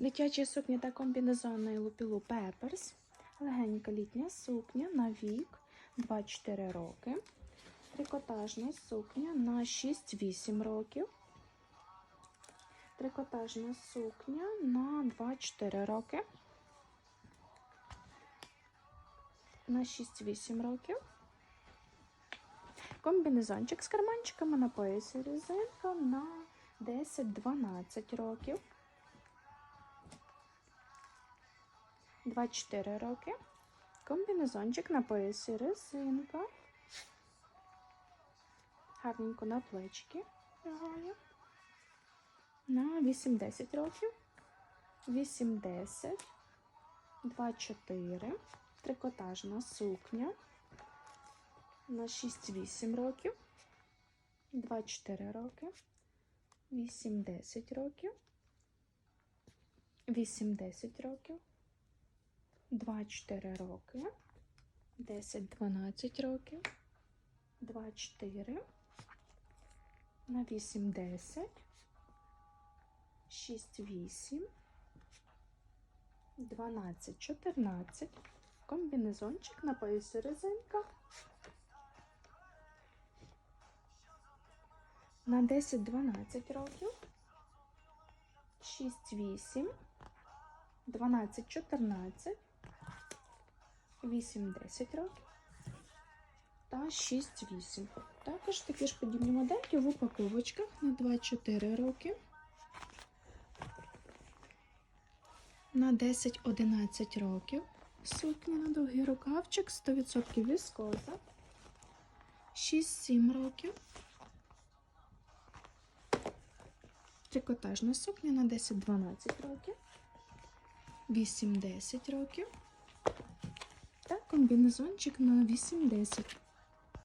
Дитячі сукні та комбінезони Лупілу Пеперс. Легенька літня сукня на вік 2-4 роки. Трикотажна сукня на 6-8 років. Трикотажна сукня на 2-4 роки. На 6-8 років. Комбінезончик з карманчиками на поясі резинка на 10-12 років. 2-4 роки. Комбінезончик на поясі резинка. Гарненько на плечики лягає. На 8-10 років. 8-10. 2-4. Трикотажна сукня. На 6-8 років. 2-4 роки. 8-10 років. 8-10 років. 2-4 роки, 10-12 років, 2-4, на 8-10, 6-8, 12-14, комбінезончик на поясі резинка. На 10-12 років, 6-8, 12-14, 8-10 років та 6-8. Також такі ж подібні модельки в упаковочках на 2-4 роки, на 10-11 років. Сукня на довгий рукавчик 100% віскоза. 6-7 років. Трикотажна сукня на 10-12 років. 8-10 років комбінезончик на 8-10.